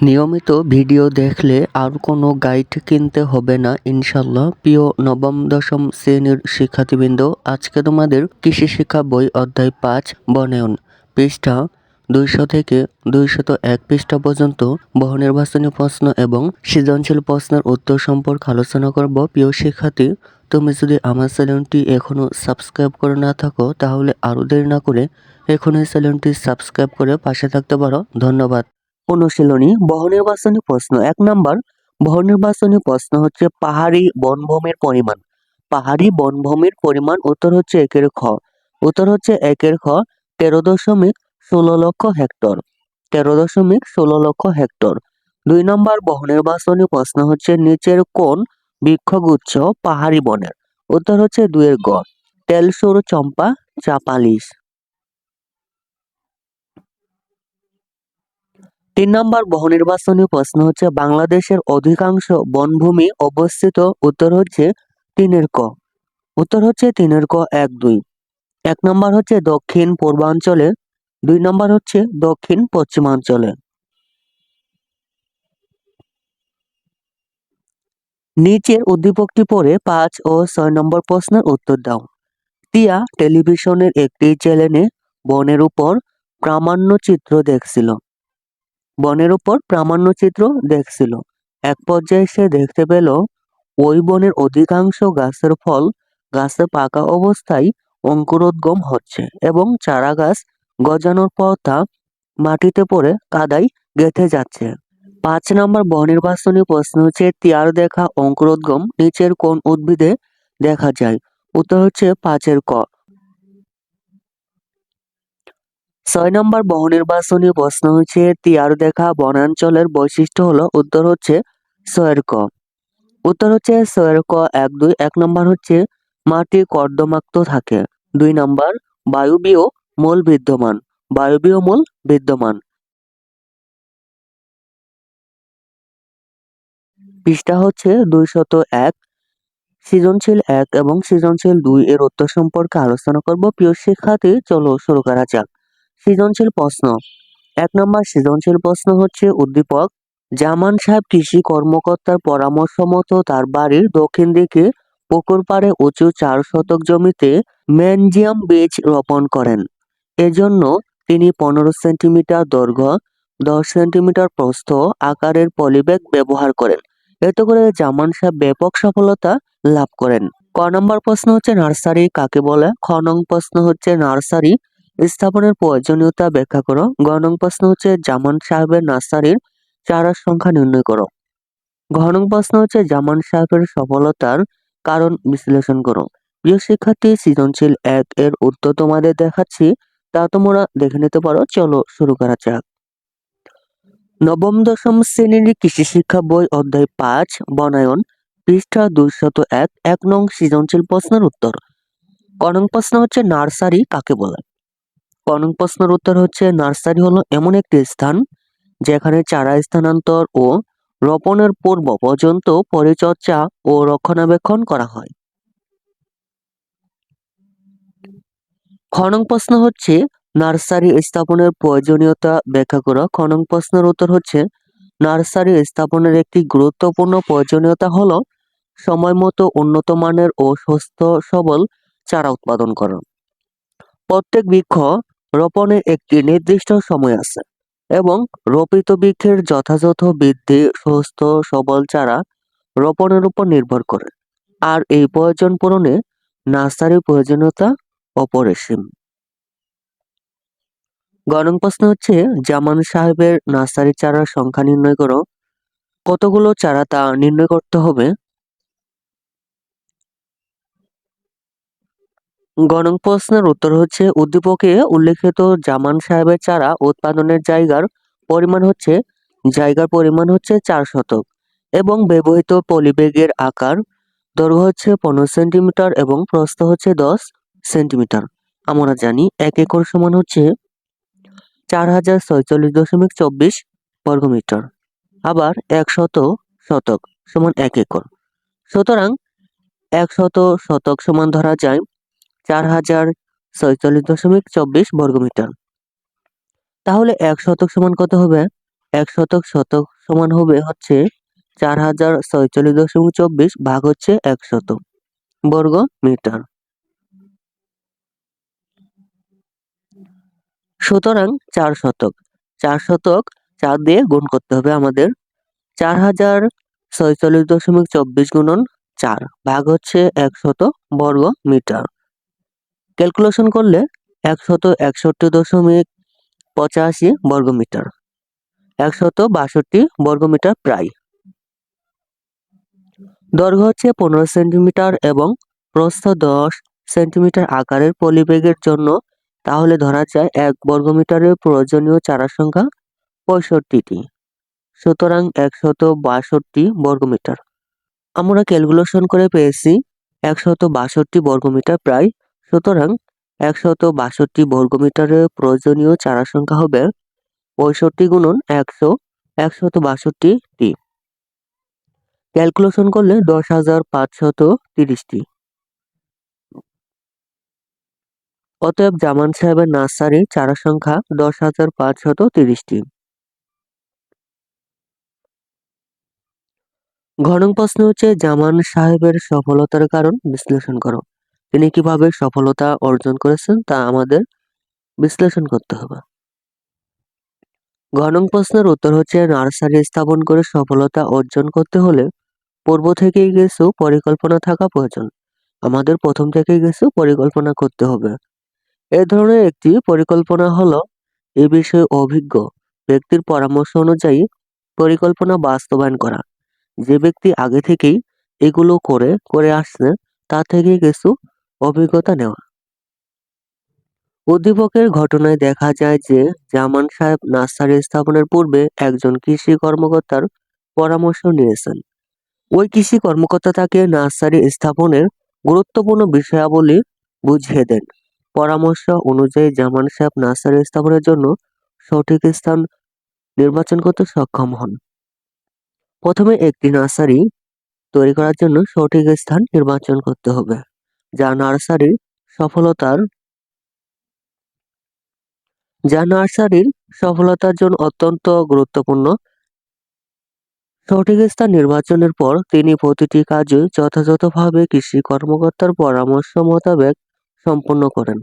নিয়মিত ভিডিও দেখলে আর কোনো গাইড কিনতে হবে না ইনশাল্লাহ প্রিয় নবম, দশম শ্রেণির শিক্ষার্থীবৃন্দ, আজকে তোমাদের কৃষি শিক্ষা বই অধ্যায় পাঁচ বনায়ন পৃষ্ঠা দুইশো থেকে দুইশত এক পৃষ্ঠা পর্যন্ত বহু নির্বাচনী প্রশ্ন এবং সৃজনশীল প্রশ্নের উত্তর সম্পর্কে আলোচনা করব। প্রিয় শিক্ষার্থী, তুমি যদি আমার চ্যানেলটি এখনও সাবস্ক্রাইব করে না থাকো, তাহলে আরও দেরি না করে এখনই চ্যানেলটি সাবস্ক্রাইব করে পাশে থাকতে পারো। ধন্যবাদ। অনুশীলনী, বহুনির্বাচনী প্রশ্ন। এক নাম্বার, বহুনির্বাচনী প্রশ্ন হচ্ছে পাহাড়ি বনভূমির পরিমাণ। পাহাড়ি বনভূমির পরিমাণ উত্তর হচ্ছে একের খ। উত্তর হচ্ছে একের খ, তেরো দশমিক ষোলো লক্ষ হেক্টর। তেরো দশমিক ষোলো লক্ষ হেক্টর। দুই নম্বর, বহুনির্বাচনী প্রশ্ন হচ্ছে নিচের কোন বৃক্ষগুচ্ছ পাহাড়ি বনের? উত্তর হচ্ছে দুয়ের গ। তেলসুর চম্পা, চাপালিশ। তিন নম্বর বহুনির্বাচনী প্রশ্ন হচ্ছে, বাংলাদেশের অধিকাংশ বনভূমি অবস্থিত, উত্তর হচ্ছে তিনের ক। উত্তর হচ্ছে তিনের ক এক দুই। এক নম্বর হচ্ছে দক্ষিণ পূর্বাঞ্চলে, দুই নম্বর হচ্ছে দক্ষিণ পশ্চিমাঞ্চলে। নিচের উদ্দীপকটি পড়ে পাঁচ ও ছয় নম্বর প্রশ্নের উত্তর দাও। টিয়া টেলিভিশনের একটি চ্যানেলে বনের উপর প্রামাণ্য চিত্র দেখছিল। বনের উপর প্রামাণ্য চিত্র দেখছিল। এক পর্যায়ে সে দেখতে পেল, ওই বনের অধিকাংশ গাছের ফল গাছে পাকা অবস্থায় অঙ্কুরোদ্গম হচ্ছে এবং চারা গাছ গজানোর পর তা মাটিতে পড়ে কাদায় গেঁথে যাচ্ছে। পাঁচ নম্বর বনির্বাচনী প্রশ্ন হচ্ছে, তিয়ার দেখা অঙ্কুরোদ্গম নিচের কোন উদ্ভিদে দেখা যায়? উত্তর হচ্ছে, পাঁচের ক। ছয় নম্বর বহুনির্বাচনী প্রশ্ন হচ্ছে টিয়ার দেখা বনাঞ্চলের বৈশিষ্ট্য হলো। উত্তর হচ্ছে, ছয়ের ক। উত্তর হচ্ছে, ছয়ের ক এক দুই। এক নম্বর হচ্ছে, মাটি কর্দমাক্ত থাকে। দুই নম্বর বায়ুবীয় মূল বিদ্যমান। বায়ুবীয় মূল বিদ্যমান। পৃষ্ঠা হচ্ছে দুইশত এক। সৃজনশীল এক এবং সৃজনশীল দুই এর উত্তর সম্পর্কে আলোচনা করব। প্রিয় শিক্ষার্থী, চলো শুরু করা যাক। সৃজনশীল প্রশ্ন। এক নম্বর সৃজনশীল প্রশ্ন হচ্ছে, উদ্দীপক, জামান সাহেব কৃষি কর্মকর্তার পরামর্শ মতো তার বাড়ির দক্ষিণ দিকে পুকুর পাড়ে উঁচু চার শতক জমিতে ম্যানজিয়াম বীজ রোপণ করেন। এজন্য তিনি পনেরো সেন্টিমিটার দৈর্ঘ্য, দশ সেন্টিমিটার প্রস্থ, আকারের পলিব্যাগ ব্যবহার করেন। এতে করে জামান সাহেব ব্যাপক সফলতা লাভ করেন। ক নম্বর প্রশ্ন হচ্ছে, নার্সারি কাকে বলে? খ নং প্রশ্ন হচ্ছে, নার্সারি স্থাপনের প্রয়োজনীয়তা ব্যাখ্যা করো। গ নং প্রশ্ন হচ্ছে জামান সাহেবের নার্সারির চারার সংখ্যা নির্ণয় করো। ঘ নং প্রশ্ন হচ্ছে জামান সাহেবের সফলতার কারণ বিশ্লেষণ করো। প্রিয় শিক্ষার্থী, সৃজনশীল এক এর উত্তর তোমাদের দেখাচ্ছি, তা তোমরা দেখে নিতে পারো। চলো শুরু করা যাক। নবম দশম শ্রেণির কৃষি শিক্ষা বই অধ্যায় পাঁচ, বনায়ন, পৃষ্ঠা দুইশত এক এক নং সৃজনশীল প্রশ্নের উত্তর। ক নং প্রশ্ন হচ্ছে নার্সারি কাকে বলে? ক নং প্রশ্নের উত্তর হচ্ছে, নার্সারি হলো এমন একটি স্থান যেখানে চারা স্থানান্তর ও রোপণের পূর্ব পর্যন্ত পরিচর্যা ও রক্ষণাবেক্ষণ করা হয়। খ নং প্রশ্ন হচ্ছে, নার্সারি স্থাপনের প্রয়োজনীয়তা ব্যাখ্যা করা। খ নং প্রশ্নের উত্তর হচ্ছে, নার্সারি স্থাপনের একটি গুরুত্বপূর্ণ প্রয়োজনীয়তা হলো সময় মতো উন্নত মানের ও সুস্থ সবল চারা উৎপাদন করা। প্রত্যেক বৃক্ষ রোপণের একটি নির্দিষ্ট সময় আছে এবং রোপিত বৃক্ষের যথাযথ বৃদ্ধি, সুস্থ, সবল চারা রোপণের উপর নির্ভর করে। আর এই প্রয়োজন পূরণে নার্সারির প্রয়োজনীয়তা অপরিসীম। গণং প্রশ্ন হচ্ছে, জামান সাহেবের নার্সারি চারার সংখ্যা নির্ণয় করো। কতগুলো চারা তা নির্ণয় করতে হবে? গণং প্রশ্নের উত্তর হচ্ছে, উদ্দীপকে উল্লেখিত জামান সাহেবের চারা উৎপাদনের জায়গার পরিমাণ হচ্ছে, জায়গার পরিমাণ হচ্ছে চার শতক এবং ব্যবহৃত পলিবেগের আকার, দৈর্ঘ্য হচ্ছে পনেরো সেন্টিমিটার এবং প্রস্থ হচ্ছে দশ সেন্টিমিটার। আমরা জানি এক একর সমান হচ্ছে চার হাজার ছয়চল্লিশ দশমিক চব্বিশ বর্গমিটার আবার এক শত শতক সমান এক একর। সুতরাং এক শত শতক সমান ধরা যায় চার হাজার ছয়চল্লিশ দশমিক চব্বিশ বর্গমিটার। তাহলে এক শতক সমান কত হবে? এক শতক শতক সমান হবে হচ্ছে চার হাজার ছয়চল্লিশ দশমিক চব্বিশ ভাগ হচ্ছে এক শতক বর্গ মিটার সুতরাং চার শতক। চার শতক চার দিয়ে গুণ করতে হবে আমাদের চার হাজার ছয়চল্লিশ দশমিক চব্বিশ গুণন চার ভাগ হচ্ছে একশত বর্গ মিটার ক্যালকুলেশন করলে একশত একষট্টি দশমিক পঁচাশি বর্গ মিটার একশত বাষট্টি বর্গ মিটার প্রায়। দৈর্ঘ্য হচ্ছে পনেরো সেন্টিমিটার এবং প্রস্থ দশ সেন্টিমিটার আকারের পলিবেগের জন্য, তাহলে ধরা যায় এক বর্গমিটারের প্রয়োজনীয় চারা সংখ্যা পঁয়ষট্টিটি, সুতরাং একশত বাষট্টি বর্গমিটার। আমরা ক্যালকুলেশন করে পেয়েছি একশত বাষট্টি বর্গমিটার প্রায় সুতরাং একশত বাষট্টি বর্গমিটারের প্রয়োজনীয় চারা সংখ্যা হবে পঁয়ষট্টি গুণন একশো, একশত বাষট্টিটি ক্যালকুলেশন করলে দশ হাজার পাঁচশত তিরিশটি। অতএব জামান সাহেবের নার্সারি চারা সংখ্যা দশ হাজার পাঁচশত তিরিশটি। ঘনং প্রশ্ন হচ্ছে, জামান সাহেবের সফলতার কারণ বিশ্লেষণ করো। তিনি কীভাবে সফলতা অর্জন করেছেন তা আমাদের বিশ্লেষণ করতে হবে। ঘনং প্রশ্নের উত্তর হচ্ছে, নার্সারি স্থাপন করে সফলতা অর্জন করতে হলে পূর্ব থেকেই কিছু পরিকল্পনা থাকা প্রয়োজন। আমাদের প্রথম থেকেই কিছু পরিকল্পনা করতে হবে। এ ধরনের একটি পরিকল্পনা হলো, এ বিষয়ে অভিজ্ঞ ব্যক্তির পরামর্শ অনুযায়ী পরিকল্পনা বাস্তবায়ন করা। যে ব্যক্তি আগে থেকেই এগুলো করে করে আসছে তা থেকে কিছু অভিজ্ঞতা নেওয়া। উদ্দীপকের ঘটনায় দেখা যায় যে জামান সাহেব নার্সারি স্থাপনের পূর্বে একজন কৃষি কর্মকর্তার পরামর্শ নিয়েছেন। ওই কৃষি কর্মকর্তা তাকে নার্সারি স্থাপনের গুরুত্বপূর্ণ বিষয়াবলী বুঝিয়ে দেন। পরামর্শ অনুযায়ী জামান সাহেব নার্সারি স্থাপনের জন্য সঠিক স্থান নির্বাচন করতে সক্ষম হন। প্রথমে একটি নার্সারি তৈরি করার জন্য সঠিক স্থান নির্বাচন করতে হবে। যা নার্সারির সফলতার যা নার্সারির সফলতার জন্য অত্যন্ত গুরুত্বপূর্ণ। সঠিক স্থান নির্বাচনের পর তিনি প্রতিটি কাজে যথাযথভাবে কৃষি কর্মকর্তার পরামর্শ মোতাবেক সম্পন্ন করেন।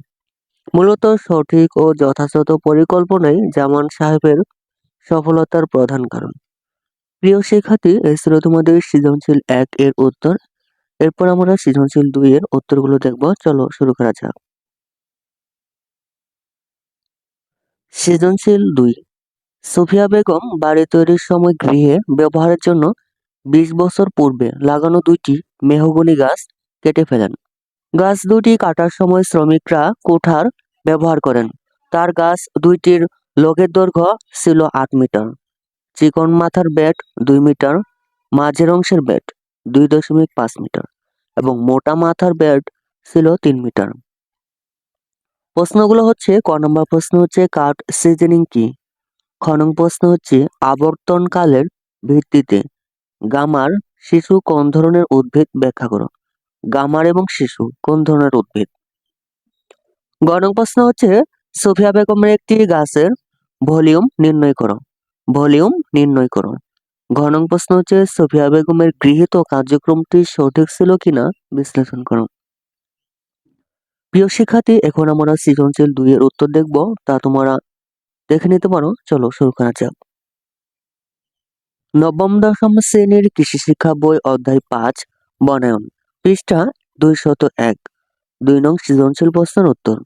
মূলত সঠিক ও যথাযথ পরিকল্পনাই জামান সাহেবের সফলতার প্রধান কারণ। প্রিয় শিক্ষার্থী ছিল তোমাদের সৃজনশীল এক এর উত্তর। এরপর আমরা সৃজনশীল দুই এর উত্তরগুলো দেখব। চলো শুরু করা যাক। সৃজনশীল দুই। সুফিয়া বেগম বাড়ি তৈরির সময় গৃহে ব্যবহারের জন্য বিশ বছর পূর্বে লাগানো দুইটি মেহগনি গাছ কেটে ফেলেন। গাছ দুটি কাটার সময় শ্রমিকরা কোঠার ব্যবহার করেন। তার গাছ দুইটির লগের দৈর্ঘ্য ছিল আট মিটার। চিকন মাথার ব্যাট দুই মিটার, মাঝের অংশের ব্যাট দুই দশমিক পাঁচ মিটার এবং মোটা মাথার ব্যাট ছিল তিন মিটার। প্রশ্নগুলো হচ্ছে, ক নম্বর প্রশ্ন হচ্ছে, কাঠ সিজনিং কি? খ নং প্রশ্ন হচ্ছে, আবর্তনকালের ভিত্তিতে গামার শিশু কোন ধরনের উদ্ভিদ? ব্যাখ্যা করো গামার এবং শিশু কোন ধরনের উদ্ভিদ? গ নং প্রশ্ন হচ্ছে, সোফিয়া বেগমের একটি গাছের ভলিউম নির্ণয় করো। ভলিউম নির্ণয় করো ঘ নং প্রশ্ন হচ্ছে, সোফিয়া বেগমের গৃহীত কার্যক্রমটি সঠিক ছিল কিনা? বিশ্লেষণ করো। প্রিয় শিক্ষার্থী, এখন আমরা সৃজনশীল দুই এর উত্তর দেখব। তা তোমরা দেখে নিতে পারো। চলো শুরু করা যাক। নবম, দশম শ্রেণির কৃষি শিক্ষা বই অধ্যায় পাঁচ, বনায়ন, পৃষ্ঠা দুইশত এক। দুই নং সৃজনশীল প্রশ্নের উত্তর।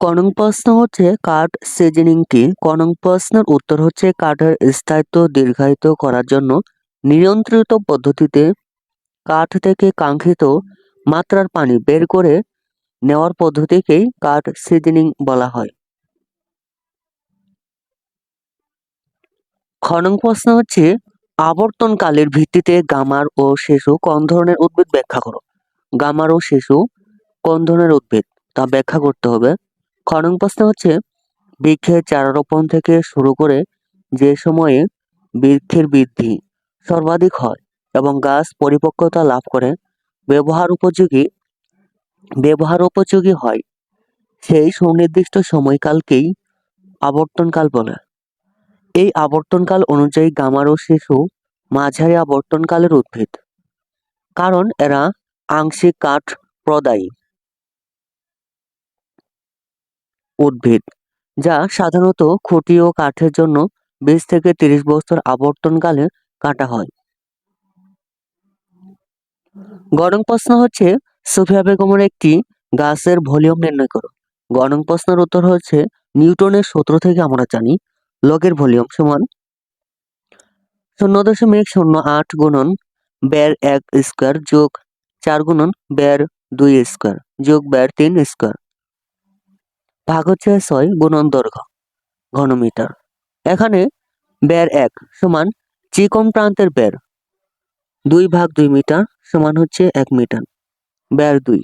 কনং প্রশ্ন হচ্ছে কাঠ সিজনিং কি কনং প্রশ্নের উত্তর হচ্ছে কাঠের স্থায়িত্ব দীর্ঘায়িত করার জন্য নিয়ন্ত্রিত পদ্ধতিতে কাঠ থেকে কাঙ্ক্ষিত মাত্রার পানি বের করে নেওয়ার পদ্ধতিকেই কাঠ সিজনিং বলা হয়। খনন প্রশ্ন হচ্ছে আবর্তনকালের ভিত্তিতে গামার ও শিশু কোন ধরনের উদ্ভিদ ব্যাখ্যা করো? গামার ও শিশু কোন ধরনের উদ্ভিদ তা ব্যাখ্যা করতে হবে। খনন প্রশ্ন হচ্ছে বৃক্ষের চারা রোপণ থেকে শুরু করে যে সময়ে বৃক্ষের বৃদ্ধি সর্বাধিক হয় এবং গাছ পরিপক্কতা লাভ করে, ব্যবহার উপযোগী ব্যবহার উপযোগী হয়। সেই সুনির্দিষ্ট সময়কালকেই আবর্তনকাল বলে। এই আবর্তনকাল অনুযায়ী গামারো শিশু মাঝারি আবর্তনকালের উদ্ভিদ। কারণ এরা আংশিক কাঠ প্রদায়ী। উদ্ভিদ, যা সাধারণত খুঁটি ও কাঠের জন্য বিশ থেকে তিরিশ বছর আবর্তনকালে কাটা হয়। গরম প্রশ্ন হচ্ছে, সোফিয়া বেগমের একটি গাছের ভলিউম নির্ণয় করো। গরম প্রশ্নের উত্তর হচ্ছে, নিউটনের সূত্র থেকে আমরা জানি, লগের ভলিউম সমান শূন্য দশমিক শূন্য আট গুণন ব্যার এক স্কোয়ার যোগ চার গুণন ব্যার দুই স্কোয়ার যোগ ব্যার তিন স্কোয়ার। ভাগ হচ্ছে ছয় গুণন দৈর্ঘ্য ঘনমিটার। এখানে ব্যার এক সমান চিকন প্রান্তের ব্যার দুই ভাগ দুই মিটার সমান হচ্ছে এক মিটার। ব্যার দুই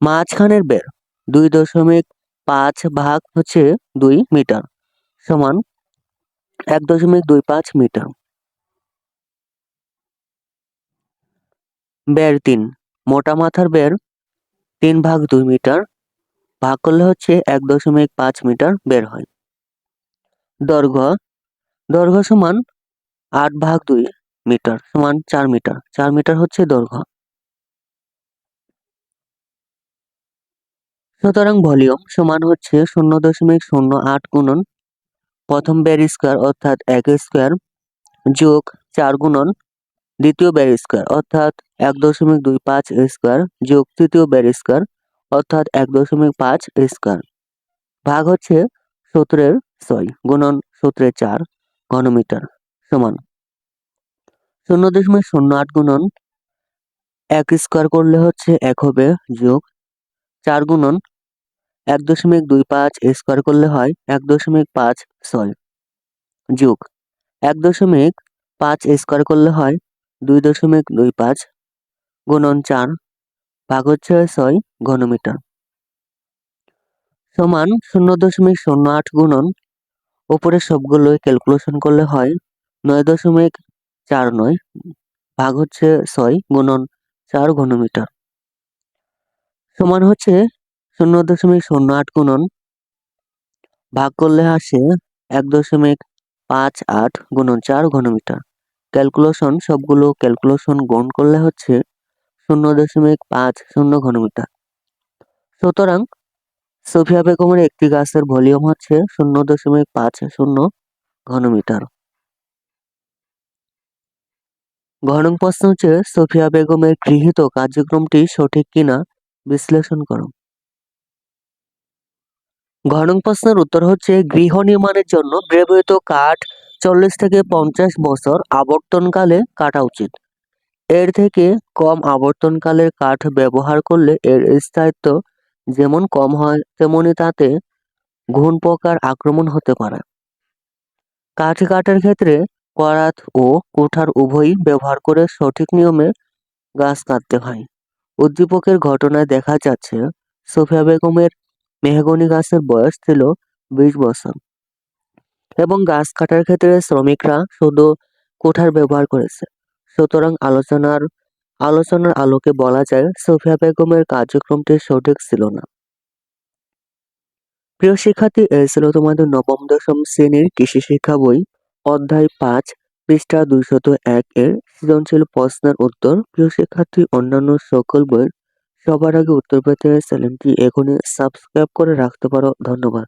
মাঝখানের ব্যার দুই দশমিক পাঁচ ভাগ হচ্ছে দুই মিটার সমান এক দশমিক দুই পাঁচ মিটার। ব্যার তিন মোটা মাথার ব্যার তিন ভাগ দুই মিটার ভাগ করলে হচ্ছে এক দশমিক পাঁচ মিটার বের হয়। দৈর্ঘ্য দৈর্ঘ্য সমান আট ভাগ দুই মিটার সমান চার মিটার। চার মিটার হচ্ছে দৈর্ঘ্য। সুতরাং ভলিউম সমান হচ্ছে শূন্য দশমিক শূন্য আট গুণন প্রথম ব্যার স্কোয়ার অর্থাৎ এক স্কোয়ার যোগ চার গুণন দ্বিতীয় ব্যার স্কোয়ার অর্থাৎ এক দশমিক দুই পাঁচ স্কোয়ার যোগ তৃতীয় ব্যার স্কোয়ার অর্থাৎ এক দশমিক পাঁচ স্কোয়ার। ভাগ হচ্ছে সূত্রের ছয় গুণন সূত্রের চার ঘনমিটার সমান। শূন্য দশমিক শূন্য আট গুণন এক স্কোয়ার করলে হচ্ছে এক হবে যোগ চার গুণন এক দশমিক দুই পাঁচ স্কোয়ার করলে হয় এক দশমিক পাঁচ ছয় যোগ। এক দশমিক পাঁচ স্কোয়ার করলে হয় দুই দশমিক দুই পাঁচ গুণন চার ভাগ হচ্ছে ছয় ঘনমিটার। সমান শূন্য দশমিক শূন্য আট গুণন উপরে সবগুলোই ক্যালকুলেশন করলে হয় নয় দশমিক চার নয় ভাগ হচ্ছে ছয় গুণন চার ঘনমিটার। সমান হচ্ছে শূন্য দশমিক শূন্য আট গুণন ভাগ করলে আসে এক দশমিক পাঁচ আট গুণন চার ঘনমিটার। ক্যালকুলেশন সবগুলো ক্যালকুলেশন গুণ করলে হচ্ছে শূন্য দশমিক পাঁচ শূন্য ঘনমিটার। সুতরাং সোফিয়া বেগমের একটি গাছের ভলিউম হচ্ছে শূন্য দশমিক পাঁচ শূন্য ঘনমিটার। ঘন প্রশ্ন হচ্ছে, সোফিয়া বেগমের গৃহীত কার্যক্রমটি সঠিক কিনা বিশ্লেষণ করো। ঘন প্রশ্নের উত্তর হচ্ছে, গৃহ নির্মাণের জন্য ব্যবহৃত কাঠ চল্লিশ থেকে পঞ্চাশ বছর আবর্তনকালে কাটা উচিত। এর থেকে কম আবর্তনকালের কাঠ ব্যবহার করলে এর স্থায়িত্ব যেমন কম হয়, তেমনি তাতে ঘুণ পোকার আক্রমণ হতে পারে। কাঠ কাটার ক্ষেত্রে করাত ও কুঠার উভয়ই ব্যবহার করে সঠিক নিয়মে গাছ কাটতে হয়। উদ্দীপকের ঘটনায় দেখা যাচ্ছে, সোফিয়া বেগমের মেহগনি গাছের বয়স ছিল বিশ বছর এবং গাছ কাটার ক্ষেত্রে শ্রমিকরা শুধু কুঠার ব্যবহার করেছে। সুতরাং আলোচনার আলোচনার আলোকে বলা যায়, সোফিয়া বেগমের কার্যক্রমটি সঠিক ছিল না। প্রিয় শিক্ষার্থী এ ছিল তোমাদের নবম, দশম শ্রেণির কৃষি শিক্ষা বই, অধ্যায় পাঁচ, পৃষ্ঠা দুইশত এক এর সৃজনশীল প্রশ্নের উত্তর। প্রিয় শিক্ষার্থী, অন্যান্য সকল বইয়ের সবার আগে উত্তর পেতে চ্যানেলটি এখনই সাবস্ক্রাইব করে রাখতে পারো। ধন্যবাদ।